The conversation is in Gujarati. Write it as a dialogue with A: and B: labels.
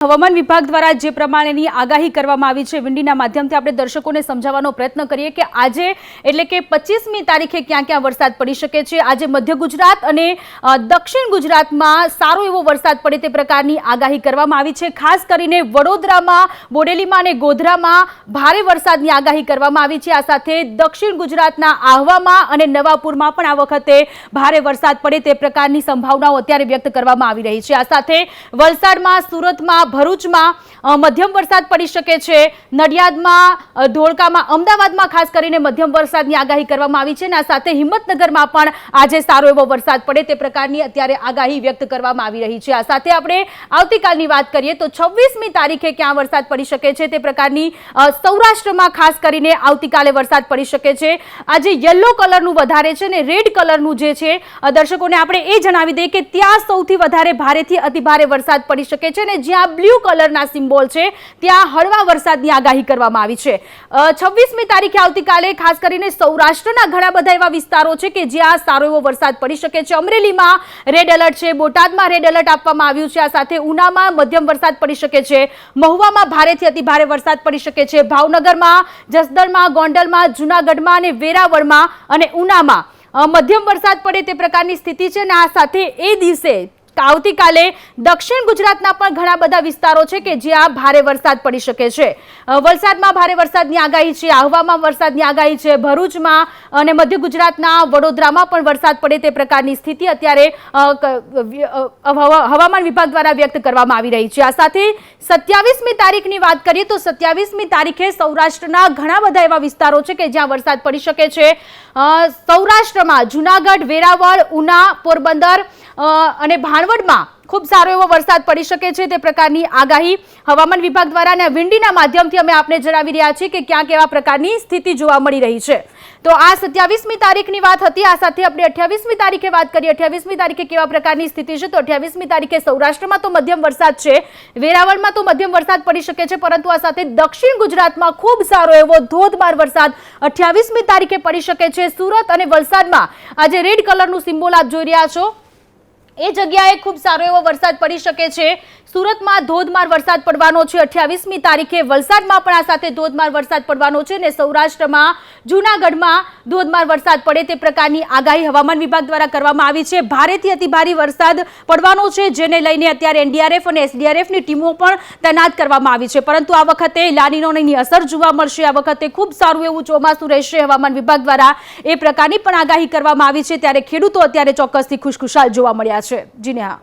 A: હવામાન વિભાગ દ્વારા જે પ્રમાણેની આગાહી કરવામાં આવી છે વિંડીના માધ્યમથી આપણે દર્શકોને સમજાવવાનો પ્રયત્ન કરીએ કે આજે એટલે કે પચીસમી તારીખે ક્યાં ક્યાં વરસાદ પડી શકે છે? આજે મધ્ય ગુજરાત અને દક્ષિણ ગુજરાતમાં સારો એવો વરસાદ પડે તે પ્રકારની આગાહી કરવામાં આવી છે. ખાસ કરીને વડોદરામાં, બોડેલીમાં અને ગોધરામાં ભારે વરસાદની આગાહી કરવામાં આવી છે. આ સાથે દક્ષિણ ગુજરાતના આહવામાં અને નવાપુરમાં પણ આ વખતે ભારે વરસાદ પડે તે પ્રકારની સંભાવનાઓ અત્યારે વ્યક્ત કરવામાં આવી રહી છે. આ સાથે વલસાડમાં, સુરતમાં ભરૂચમાં મધ્યમ વરસાદ પડી શકે છે. નડિયાદમાં ધોળકામાં, અમદાવાદમાં ખાસ કરીને મધ્યમ વરસાદની આગાહી કરવામાં આવી છે અને આ સાથે હિંમતનગરમાં પણ આજે સારો એવો વરસાદ પડે તે પ્રકારની અત્યારે આગાહી વ્યક્ત કરવામાં આવી રહી છે. આ સાથે આપણે આવતીકાલની વાત કરીએ તો છવ્વીસમી તારીખે ક્યાં વરસાદ પડી શકે છે તે પ્રકારની સૌરાષ્ટ્રમાં ખાસ કરીને આવતીકાલે વરસાદ પડી શકે છે. આજે યલો કલરનું વધારે છે અને રેડ કલરનું જે છે દર્શકોને આપણે એ જણાવી દઈએ કે ત્યાં સૌથી વધારે ભારેથી અતિભારે વરસાદ પડી શકે છે અને જ્યાં બ્લુ કલરના સિમ્બોલ છે. ત્યાં હળવા વરસાદની આગાહી કરવામાં આવી છે. છવ્વીસમી તારીખે આવતીકાલે ખાસ કરીને સૌરાષ્ટ્રના ઘણા બધા એવા વિસ્તારો છે કે જ્યાં સારો એવો વરસાદ પડી શકે છે. અમરેલીમાં રેડ એલર્ટ છે, બોટાદમાં રેડ એલર્ટ આપવામાં આવ્યું છે. આ સાથે ઉનામાં મધ્યમ વરસાદ પડી શકે છે. મહુવામાં ભારેથી અતિ ભારે વરસાદ પડી શકે છે. ભાવનગરમાં, જસદણમાં, ગોંડલમાં, જુનાગઢમાં અને વેરાવળમાં અને ઉનામાં મધ્યમ વરસાદ પડે તે પ્રકારની સ્થિતિ છે અને આ સાથે એ દિવસે આવતીકાલે દક્ષિણ ગુજરાતના પણ ઘણા બધા વિસ્તારો છે કે જ્યાં ભારે વરસાદ પડી શકે છે. વલસાડમાં ભારે વરસાદની આગાહી છે, આહવામાં વરસાદની આગાહી છે, ભરૂચમાં અને મધ્ય ગુજરાતના વડોદરામાં પણ વરસાદ પડે તે પ્રકારની સ્થિતિ અત્યારે હવામાન વિભાગ દ્વારા વ્યક્ત કરવામાં આવી રહી છે. આ સાથે સત્યાવીસમી તારીખની વાત કરીએ તો સત્યાવીસમી તારીખે સૌરાષ્ટ્રના ઘણા બધા એવા વિસ્તારો છે કે જ્યાં વરસાદ પડી શકે છે. સૌરાષ્ટ્રમાં જુનાગઢ, વેરાવળ, ઉના, પોરબંદર અને અને ભાણવડમાં ખૂબ સારો એવો વરસાદ પડી શકે છે તે પ્રકારની આગાહી હવામાન વિભાગ દ્વારા અને વિંડીના માધ્યમથી અમે આપને જણાવી રહ્યા છીએ કે ક્યાં કેવા પ્રકારની સ્થિતિ જોવા મળી રહી છે. તો આ સત્યાવીસમી તારીખની વાત હતી, આ સાથે આપણે અઠ્યાવીસમી તારીખે વાત કરીએ. અઠ્યાવીસમી તારીખે કેવા પ્રકારની સ્થિતિ છે? તો અઠ્યાવીસમી તારીખે સૌરાષ્ટ્રમાં તો મધ્યમ વરસાદ છે, વેરાવળમાં તો મધ્યમ વરસાદ પડી શકે છે, પરંતુ આ સાથે દક્ષિણ ગુજરાતમાં ખૂબ સારો એવો ધોધમાર વરસાદ અઠ્યાવીસમી તારીખે પડી શકે છે. સુરત અને વલસાડમાં આજે રેડ કલરનું સિમ્બોલ આપ જોઈ રહ્યા છો. એ જગ્યાએ ખૂબ સારો એવો વરસાદ પડી શકે છે. સુરતમાં ધોધમાર વરસાદ પડવાનો છે. અઠ્યાવીસમી તારીખે વલસાડમાં પણ આ સાથે ધોધમાર વરસાદ પડવાનો છે અને સૌરાષ્ટ્રમાં, જૂનાગઢમાં ધોધમાર વરસાદ પડે તે પ્રકારની આગાહી હવામાન વિભાગ દ્વારા કરવામાં આવી છે. ભારેથી અતિભારે વરસાદ પડવાનો છે, જેને લઈને અત્યારે એનડીઆરએફ અને એસડીઆરએફની ટીમો પણ તૈનાત કરવામાં આવી છે. પરંતુ આ વખતે લાનીનોની અસર જોવા મળશે. આ વખતે ખૂબ સારું એવું ચોમાસું રહેશે હવામાન વિભાગ દ્વારા. એ પ્રકારની પણ આગાહી કરવામાં આવી છે. ત્યારે ખેડૂતો અત્યારે ચોક્કસથી ખુશખુશાલ જોવા મળ્યા છે. જી નેહા